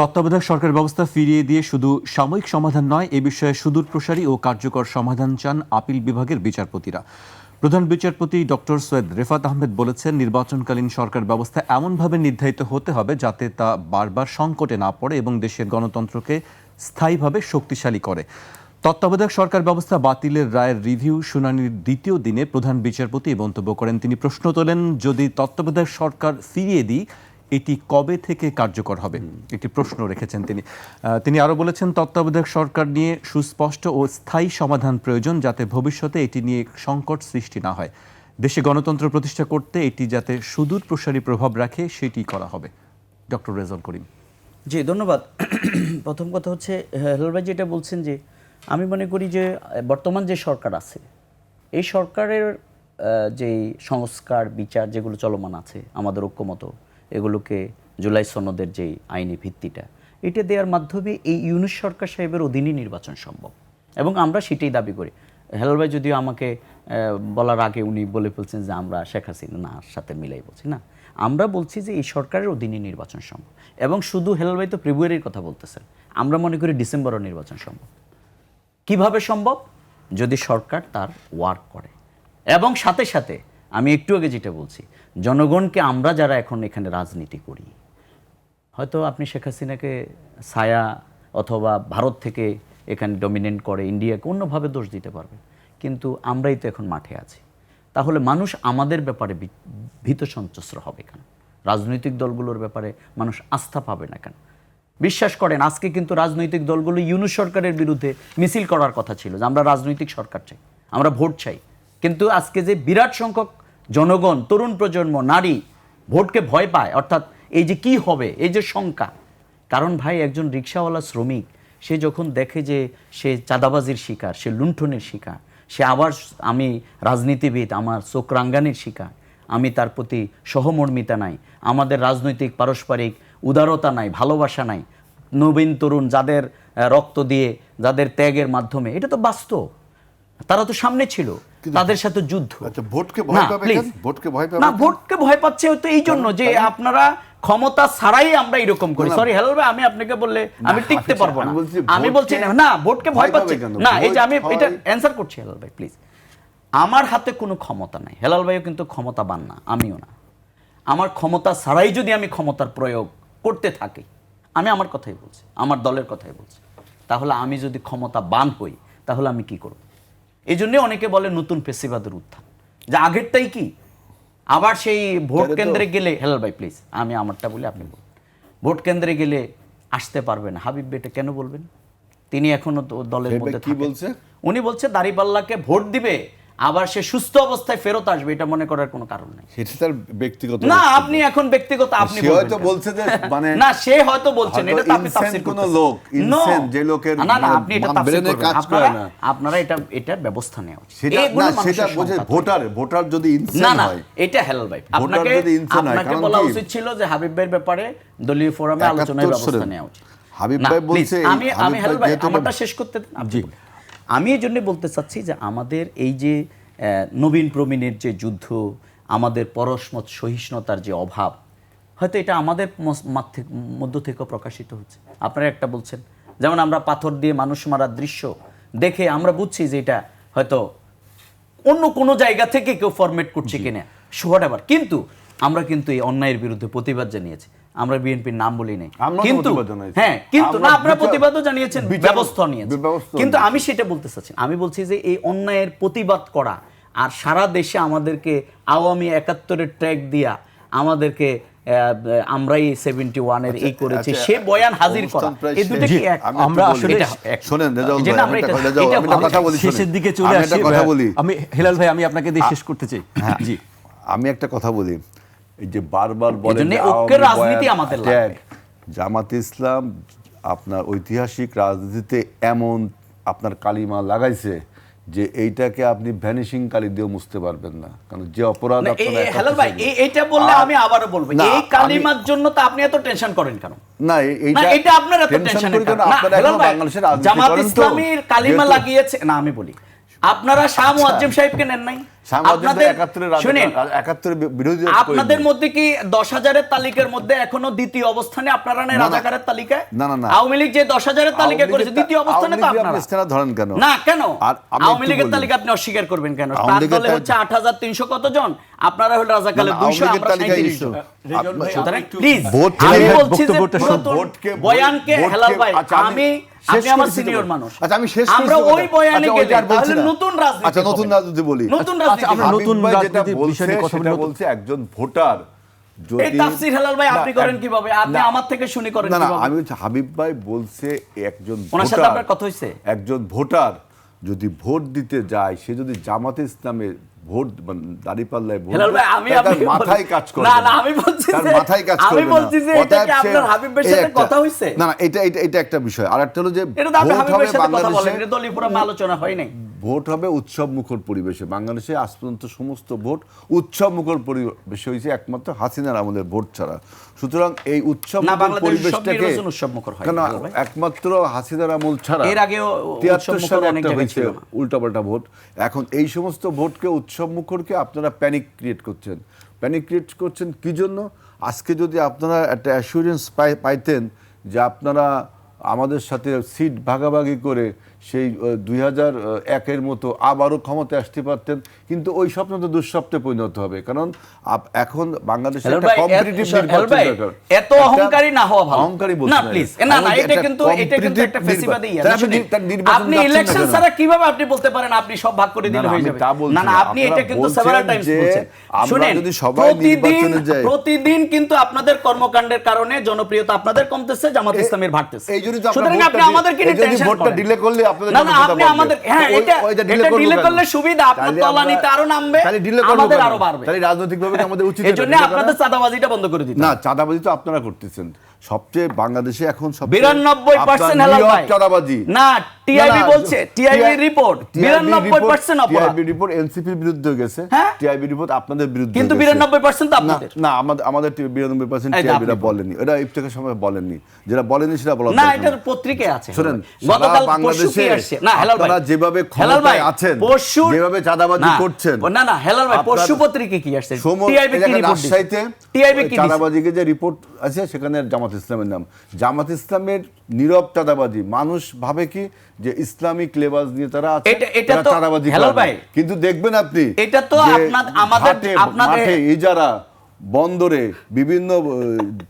তত্ত্বাবধায়ক সরকার ব্যবস্থা ফিরিয়ে দিয়ে শুধু সাময়িক সমাধান নয়, এ বিষয়ে সুদূর প্রসারী ও কার্যকর সমাধান চান আপিল বিভাগের বিচারপতিরা। প্রধান বিচারপতি ডক্টর সৈয়দ রেফাত আহমেদ বলেছেন, নির্বাচনকালীন সরকার ব্যবস্থা এমনভাবে নির্ধারিত হতে হবে যাতে তা বারবার সংকটে না পড়ে এবং দেশের গণতন্ত্রকে স্থায়ীভাবে শক্তিশালী করে। তত্ত্বাবধায়ক সরকার ব্যবস্থা বাতিলের রায়ের রিভিউ শুনানির দ্বিতীয় দিনে প্রধান বিচারপতি মন্তব্য করেন। তিনি প্রশ্ন তোলেন, যদি তত্ত্বাবধায়ক সরকার ফিরিয়ে দিই এটি কবে থেকে কার্যকর হবে? একটি প্রশ্ন রেখেছেন তিনি। তিনি আরও বলেছেন, তত্ত্বাবধায়ক সরকার নিয়ে সুস্পষ্ট ও স্থায়ী সমাধান প্রয়োজন যাতে ভবিষ্যতে এটি নিয়ে সংকট সৃষ্টি না হয়। দেশে গণতন্ত্র প্রতিষ্ঠা করতে এটি যাতে সুদূর প্রসারী প্রভাব রাখে, সেটি করা হবে। ডক্টর রেজাল করিম। জি, ধন্যবাদ। প্রথম কথা হচ্ছে, হেলাল ভাই যেটা বলছেন যে, আমি মনে করি যে, বর্তমান যে সরকার আছে, এই সরকারের যেই সংস্কার, বিচার যেগুলো চলমান আছে, আমাদের ঐক্যমত এগুলোকে জুলাই সনদের যেই আইনি ভিত্তিটা, এটা দেওয়ার মাধ্যমে এই ইউনুস সরকার সাহেবের অধীনে নির্বাচন সম্ভব। এবং আমরা সেটাই দাবি করি। হেলাল ভাই যদিও আমাকে বলার আগে উনি বলে ফেলছেন যে আমরা শেখ হাসিনার সাথে মিলাই বলছি, না। আমরা বলছি যে এই সরকারের অধীনে নির্বাচন সম্ভব। এবং শুধু হেলাল ভাই তো ফেব্রুয়ারির কথা বলতেছেন। আমরা মনে করি ডিসেম্বরও নির্বাচন সম্ভব। কীভাবে সম্ভব? যদি সরকার তার ওয়ার্ক করে। এবং সাথে সাথে আমি একটু আগে যেটা বলছি, জনগণকে আমরা যারা এখন এখানে রাজনীতি করি, হয়তো আপনি শেখ হাসিনাকে ছায়া অথবা ভারত থেকে এখানে ডমিনেন্ট করে, ইন্ডিয়াকে অন্যভাবে দোষ দিতে পারবে, কিন্তু আমরাই তো এখন মাঠে আছি। তাহলে মানুষ আমাদের ব্যাপারে ভীত সন্ত্রস্ত হবে কেন? রাজনৈতিক দলগুলোর ব্যাপারে মানুষ আস্থা পাবে না কেন? বিশ্বাস করেন, আজকে কিন্তু রাজনৈতিক দলগুলো ইউনুস সরকারের বিরুদ্ধে মিছিল করার কথা ছিল যে আমরা রাজনৈতিক সরকার চাই, আমরা ভোট চাই। কিন্তু আজকে যে বিরাট সংখ্যক জনগণ, তরুণ প্রজন্ম, নারী ভোটকে ভয় পায়। অর্থাৎ এই যে কি হবে, এই যে শঙ্কা। কারণ ভাই, একজন রিক্সাওয়ালা শ্রমিক, সে যখন দেখে যে সে চাঁদাবাজির শিকার, সে লুণ্ঠনের শিকার, সে আবার আমি রাজনীতিবিদ, আমার চোখ রাঙ্গানির শিকার, আমি তার প্রতি সহমর্মিতা নাই, আমাদের রাজনৈতিক, পারস্পরিক উদারতা নাই, ভালোবাসা নাই, নবীন, তরুণ যাদের রক্ত দিয়ে, যাদের ত্যাগের মাধ্যমে, এটা তো বাস্তব। তারা তো সামনে ছিল। তাদের সাথে যুদ্ধ। আচ্ছা, ভোটকে ভয় না, পাবে ভোটকে ভয় পাবে না ভোটকে ভয় পাচ্ছে হয়তো এই জন্য যে আপনারা ক্ষমতা ছাড়াই আমরা এরকম করি। সরি হেলাল ভাই আমি আপনাকে বললে আমি টিকতে পারব না। আমি বলছি না ভোটকে ভয় ভয় পাচ্ছে। না এই যে আমি এটা অ্যান্সার করছি হেলাল ভাই প্লিজ আমার হাতে কোনো ক্ষমতা নাই। হেলাল ভাইও কিন্তু ক্ষমতাবান না আমিও না। আমার ক্ষমতা ছাড়াই যদি আমি ক্ষমতার প্রয়োগ করতে থাকি আমি আমার কথাই বলছি আমার দলের কথাই বলছি। তাহলে আমি যদি ক্ষমতা বান হই তাহলে আমি কি করব? এই জন্যে অনেকে বলে নতুন পেশিবাদের উত্থান। যে আগেরটাই কি? আবার সেই ভোট কেন্দ্রে গেলে হেলাল ভাই প্লিজ আমি আমারটা বলি আপনি বলুন। ভোট কেন্দ্রে গেলে আসতে পারবেন হাবিব বেটে কেন বলবেন? তিনি এখনও তো দলের মধ্যে কি বলছে? উনি বলছে দাড়িপাল্লাকে ভোট দিবে। আবার সে সুস্থ অবস্থায় ফেরত আসবে এটা মনে করার কোনো কারণ নেই। সেটা তার ব্যক্তিগত না আপনি এখন ব্যক্তিগত আপনি হয়তো বলছে যে মানে না সে হয়তো বলছেন এটা তো আপনি তাফসীর কোনো। লোক, insane যে লোকের না না মানে আপনি এটা তাফসীর এ করবেন। আপনারা না। আপনারা এটা এটার ব্যবস্থা নেওয়া উচিত। সেটা না সেটা বোঝে ভোটার ভোটার যদি না ইনসেন না হয়। এটা হেলাল ভাই আপনাকে যদি insane হয়, আপনাকে বলা উচিত ছিল যে হাবিব ভাইয়ের ব্যাপারে দলীয় ফোরামে আলোচনার ব্যবস্থা। নেওয়া উচিত। হাবিব ভাই বলছে আমি আমি হেলাল ভাই আমারটা শেষ করতে দেন, আপনি। আমি এই জন্যে বলতে চাচ্ছি যে আমাদের এই যে নবীন প্রবীণের যে যুদ্ধ আমাদের পরস্মত সহিষ্ণুতার যে অভাব হয়তো এটা আমাদের থেকে- মধ্য থেকেও প্রকাশিত হচ্ছে। আপনারা একটা বলছেন যেমন আমরা পাথর দিয়ে মানুষ মারার দৃশ্য দেখে আমরা বুঝছি যে এটা হয়তো অন্য কোনো জায়গা থেকে কেউ ফরমেট করছে কিনা হোয়াট এভার কিন্তু আমরা কিন্তু এই অন্যায়ের বিরুদ্ধে প্রতিবাদ জানিয়েছি। আমরা বিএনপির নাম বলি নাই। কিন্তু। হ্যাঁ কিন্তু না আপনারা প্রতিবাদও জানিয়েছেন ব্যবস্থা নিয়েছেন। কিন্তু আমি সেটা বলতে চাচ্ছি আমি বলছি যে এই অন্যায়ের প্রতিবাদ করা আর সারা দেশে আমাদেরকে আওয়ামী একাত্তরের ট্র্যাক দিয়া আমাদেরকে আহ, আমরাই সেভেন্টি ওয়ানের এই করেছি। আচ্ছা, সে বয়ান হাজির করা। এই দুটো কি আমি আমরা আসলে শোনেন শেষের দিকে চলে কথা বলি। হেলাল ভাই আমি আপনাকে দিয়ে শেষ করতে চাই। জি। আমি একটা কথা বলি। এই যে বারবার বলে রাজনীতি আমাদের জামাত ইসলাম আপনার ঐতিহাসিক রাজনীতিতে এমন আপনার কালিমা লাগাইছে যে এইটাকে আপনি ভ্যানিশিং কালি দিয়েও মুছতে পারবেন না। কারণ যে অপরাধ ভাই এইটা বললে আমি আবারও বলব এই কালিমার জন্য তো আপনি এত টেনশন করেন কেন? না এইটা এটা আপনার এত টেনশন টেনশন করি কেন? আপনারা বাংলাদেশের জামাত করেন? ইসলামীর কালিমা লাগিয়েছে না আমি বলি। আপনারা শাহ মুয়াজ্জেম সাহেবকে নেন নাই? আপনাদের মধ্যে কি দশ হাজারের তালিকার মধ্যে এখনও দ্বিতীয় অবস্থানে আপনারা নেই। রাজাকারের তালিকায়? না, না। আওয়ামী লীগ যে দশ হাজারের তালিকা করেছে দ্বিতীয় অবস্থানে তো আপনারা। ধরেন কেন? না কেন? আওয়ামী লীগের তালিকা আপনি অস্বীকার করবেন কেন? তার দলে হচ্ছে আট হাজার তিনশো কতজন? আপনারা হলো রাজাকালের দুইশো আমরা তালিকায় সাঁইত্রিশশো issue। আপনার- সুতরাং প্লিজ আমি বলছি যে বয়ানকে হেলাল ভাই আচ্ছা, আমি আপনি আমার সিনিয়র মানুষ। আচ্ছা, আমি শেষ আমরা ওই কথা। বয়ানে আচ্ছা, গেলে ওইটা আর বলছি তাহলে নতুন রাজনীতি আচ্ছা নতুন রাজনীতি বলি। নতুন রাজনীতি আমরা নতুন হাবিব ভাই যেটা রাজনীতির বলছে বিষয় নিয়ে কথা বলছে একজন ভোটার। যদি এই তাফসীর হেলাল ভাই আপনি করেন কীভাবে? আপনি আমার থেকে শুনে করেন না না আমি হাবিব ভাই বলছে একজন ওনার সাথে আপনার কথা? একজন ভোটার যদি ভোট দিতে যায় সে যদি জামাতে ইসলামে ভোট দাঁড়িপাল্লায় ভোট হেলাল ভাই, আমি আপনাকে মাথায় কাজ করে না, না, আমি বলছি তার মাথায় কাজ আমি বলছি যে এটা কি আপনার হাবিবের সাথে কথা হইছে? না না এটা এটা এটা একটা বিষয়। আর একটা হলো যে এটা তো আপনি ভোট হাবিব হবে ভাইয়ের সাথে কথা বলেন এটা দলীয় পুরো আলোচনা হয় নাই। ভোট হবে উৎসব মুখর পরিবেশে। বাংলাদেশে আজ পর্যন্ত সমস্ত ভোট উৎসব মুখর পরিবেশে হয়েছে একমাত্র হাসিনার আমলের ভোট ছাড়া। সুতরাং এই উৎসব পরিবেশটাকে কেন একমাত্র হাসিনার আমল ছাড়া? এর আগেও তিয়াত্তর সালে একটা হয়েছে উল্টাপাল্টা ভোট। এখন এই সমস্ত ভোটকে উৎসব মুখরকে আপনারা প্যানিক ক্রিয়েট করছেন। প্যানিক ক্রিয়েট করছেন কি জন্য? আজকে যদি আপনারা একটা অ্যাসুরেন্স পাইতেন যে আপনারা আমাদের সাথে সিট ভাগাভাগি করে সেই দুই হাজার একের মতো আবারও ক্ষমতায় আসতে পারতেন কিন্তু ওই স্বপ্ন তো দুঃস্বপ্নে পরিণত হবে কারণ এখন বাংলাদেশে হেলাল একটা কম্পিটিটিভ নির্বাচন দরকার এত অহংকারী না হওয়া ভালো। অহংকারী না, please, না, না, এটা কিন্তু- এটা কিন্তু একটা competitive ফেসিবাদী নির্বাচন। তাহলে শুনেন, তার নির্বাচন আপনি ইলেকশন ছাড়া কীভাবে আপনি বলতে পারেন আপনি সব ভাগ করে দিলে হয়ে যাবে না না। আপনি এটা কিন্তু সেভারাল টাইমস বলছেন শুনেন যদি সবাই প্রতিদিন নির্বাচনে যাই- প্রতিদিন কিন্তু আপনাদের কর্মকাণ্ডের কারণে জনপ্রিয়তা আপনাদের কমতেছে জামাত ইসলামের বাড়তেছে এই জন্যই তো আপনারা সুতরাং ভোটটা আপনি দি- আমাদেরকে নিয়ে এই জন্যই টেনশন ভোটটা করেন। delay করলে আপনাদের না না আপনি আমাদের হ্যাঁ এটা এটা ডিলে করলে সুবিধা আপনার তলানিতে আরও নামবে তাহলে delay আমাদের আরও বাড়বে। তাহলে রাজনৈতিকভাবে আমাদের উচিত এই এটা জন্য delay করা? আপনাদের চাঁদাবাজিটা বন্ধ করে দিতে না চাঁদাবাজি তো আপনারা করতেছেন। সবচেয়ে বাংলাদেশে এখন সবচেয়ে বিরানব্বই পার্সেন্ট হেলাল ভাই। চাঁদাবাজি। না টিআইবি বলছে টিআইবি রিপোর্ট বিরানব্বই পার্সেন্ট অপরাধ। টিআইবি রিপোর্ট এনসিপির বিরুদ্ধে গেছে। হ্যাঁ? টিআইবি রিপোর্ট আপনাদের বিরুদ্ধে কিন্তু। 92% তো না, আপনাদের। না আমাদের আমাদের বিরানব্বই পার্সেন্ট এই যে টিআইবিরা বলেনি। এটা ইফতেখার সময় বলেননি। যেটা বলেনি সেটা বলা না এটার পত্রিকায় আছে। শোনেন, গতকাল সারা পরশু কি আসছে। না হেলাল ভাই। যেভাবে হেলাল ভাই, আছেন, পরশু যেভাবে চাঁদাবাজি করছেন, না না হেলাল ভাই পরশু পত্রিকা কি আসছে? টিআইবি কি রিপোর্ট রাজশাহীতে টিআইবি কি চাঁদাবাজিকে যে রিপোর্ট আছে সেখানে জামাত ইসলামের নাম। জামাত ইসলামের নীরব চাঁদাবাজি মানুষ ভাবে কি যে ইসলামিক লেবাস নিয়ে তারা এটা- এটা তো- চাঁদাবাজি হেলাল ভাই, কিন্তু দেখবেন আপনি এটা তো আপনাদের- মাঠে ইজারা বন্দরে বিভিন্ন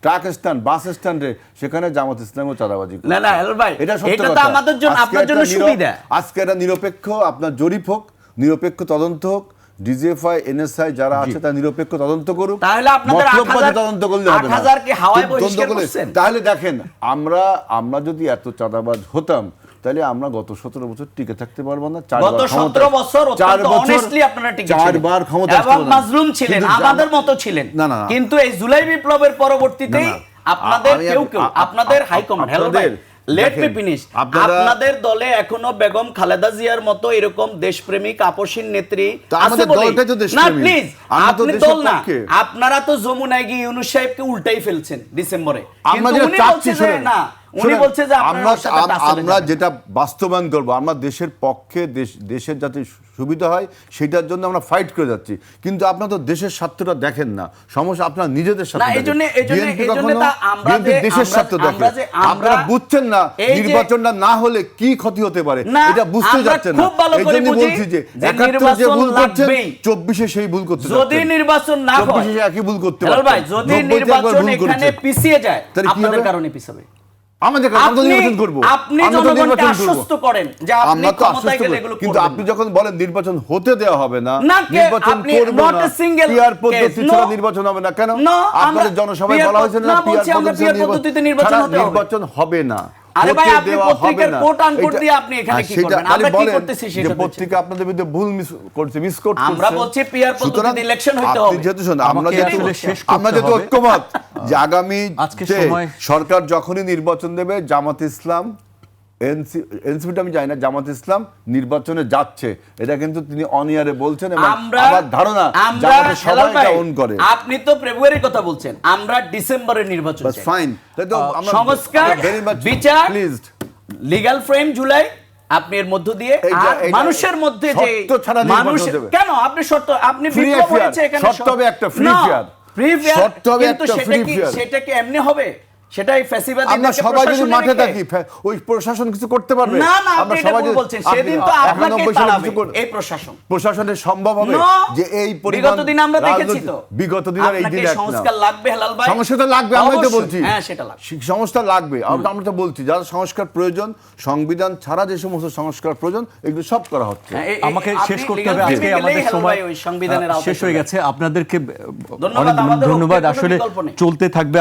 ট্রাক স্ট্যান্ড বাস স্ট্যান্ডে সেখানে জামাত ইসলামও চাঁদাবাজি না না ভাই এটা সত্য তো কথা। আমাদের জন্য আজকে আপনার জন্য সুবিধা। আজকে এটা নিরপেক্ষ আপনার জরিপ হোক নিরপেক্ষ তদন্ত হোক ডিজিএফআই এনএসআই যারা আছে তারা নিরপেক্ষ তদন্ত করুক। তাহলে আপনাদের তদন্ত করলে হবে না। কি হাওয়ায় তদন্ত বহিষ্কার করছেন? তাহলে দেখেন আমরা আমরা যদি এত চাঁদাবাজ হতাম তাহলে আমরা গত সতেরো বছর টিকে থাকতে পারব না। গত 17 বছর চার অনেস্টলি আপনারা টিকে চারবার ক্ষমতা এবং মাজলুম ছিলেন আমাদের মতো ছিলেন। না, না। কিন্তু এই জুলাই বিপ্লবের পরবর্তীতে। আপনাদের কেউ কেউ আপনাদের হাইকমান্ড ভাই লেট মি ফিনিশ আপনাদের দলে এখনও বেগম খালেদা জিয়ার মতো এরকম দেশপ্রেমিক আপসীন নেত্রী আছে তো না। প্লিজ আপনি দল না। আপনারা তো যমুনায় গিয়ে ইউনুস সাহেবকে উল্টাই ফেলছেন ডিসেম্বরে। কিন্তু উনি চাচ্ছি বলছে যে শুনেন, না উনি বলছে যে আমরা যেটা বাস্তবায়ন করব আমরা দেশের পক্ষে দেশ দেশের যাতে সুবিধা হয় সেটার জন্য আমরা ফাইট করে যাচ্ছি। কিন্তু আপনারা তো দেশের স্বার্থটা দেখেন না। সমস্যা আপনার নিজেদের স্বার্থ দেখেন। দেশের স্বার্থ দেখে। আমরা যে- আমরা- আপনারা বুঝছেন না নির্বাচনটা না হলে কি ক্ষতি হতে পারে? এটা বুঝতে যাচ্ছেন না। এই জন্য বলছি যে যে যে ভুল করছেন চব্বিশে সেই ভুল করতে যদি নির্বাচন না হয় একই ভুল করতে পারতেন। যদি নির্বাচন এখানে পিছিয়ে যায় তাহলে কি আপনাদের? কারণে পিছাবে। আমাদের আপনি নির্বাচন করব। আপনি জনগণকে আশ্বস্ত করেন যে আপনি ক্ষমতায় গেলে এগুলো কিন্তু আপনি যখন বলেন নির্বাচন হতে দেওয়া হবে না নির্বাচন করব না। সিঙ্গেল পিআর পদ্ধতি ছাড়া নির্বাচন হবে না। কেন? আপনাদের জনসভায় বলা হয়েছে না ছাড়া পদ্ধতিতে নির্বাচন হবে না। আরে ভাই, আপনি পত্রিকার কোট আনকোট দিয়ে আপনি এখানে কি করবেন? আমরা কি করতেছি সেটা পত্রিকা আপনাদের বিরুদ্ধে ভুল মিস করছে মিসকোট আমরা বলছি পিয়ার পদ্ধতিতে ইলেকশন হইতে হবে। যেহেতু শুনুন আমরা যেহেতু আমরা যেহেতু। ঐক্যমত যে আগামী সরকার যখনই নির্বাচন দেবে জামাত ইসলাম এনসিপিটা আমি জানি না জামাত ইসলাম নির্বাচনে যাচ্ছে। এটা কিন্তু তিনি অনিয়ারে বলছেন এবং আমার ধারণা সবাই own করে। আপনি তো ফেব্রুয়ারির কথা বলছেন আমরা ডিসেম্বরের নির্বাচন। ফাইন তাই তো আমরা সংস্কার বিচার লিগ্যাল ফ্রেম জুলাই আপনি এর মধ্য দিয়ে মানুষের মধ্যে যে ছাড়া মানুষ কেন? আপনি শর্ত আপনি বিপ্লব হয়েছে এখানে শর্ত হবে একটা free fair। ফ্রি ফেয়ার কিন্তু সেটা কি সেটা কি এমনি হবে? সেটাই ফ্যাসিবাদী আমরা সবাই যদি মাঠে থাকি ওই প্রশাসন কিছু করতে পারবে? না না আমরা সবাই যদি- বলছেন। সেদিন তো আপনাকে 91 তাড়াবে এই প্রশাসন। প্রশাসনের সম্ভব হবে যে এই পরিমাণ বিগত দিন আমরা দেখেছি তো। বিগত দিন আর এই দিন এক সংস্কার লাগবে হেলাল ভাই? সংস্কার তো লাগবে আমি তো বলছি। হ্যাঁ সেটা লাগবে। সংস্কার লাগবে। আমরা তো বলছি যারা সংস্কার প্রয়োজন সংবিধান ছাড়া যে সমস্ত সংস্কার প্রয়োজন এগুলো সব করা হচ্ছে। হ্যাঁ, আমাকে শেষ করতে হবে। আজকে আমাদের সময় ওই সংবিধানের শেষ হয়ে গেছে। আপনাদেরকে ধন্যবাদ, অনেক আমাদের ধন্যবাদ। আসলে চলতে থাকবে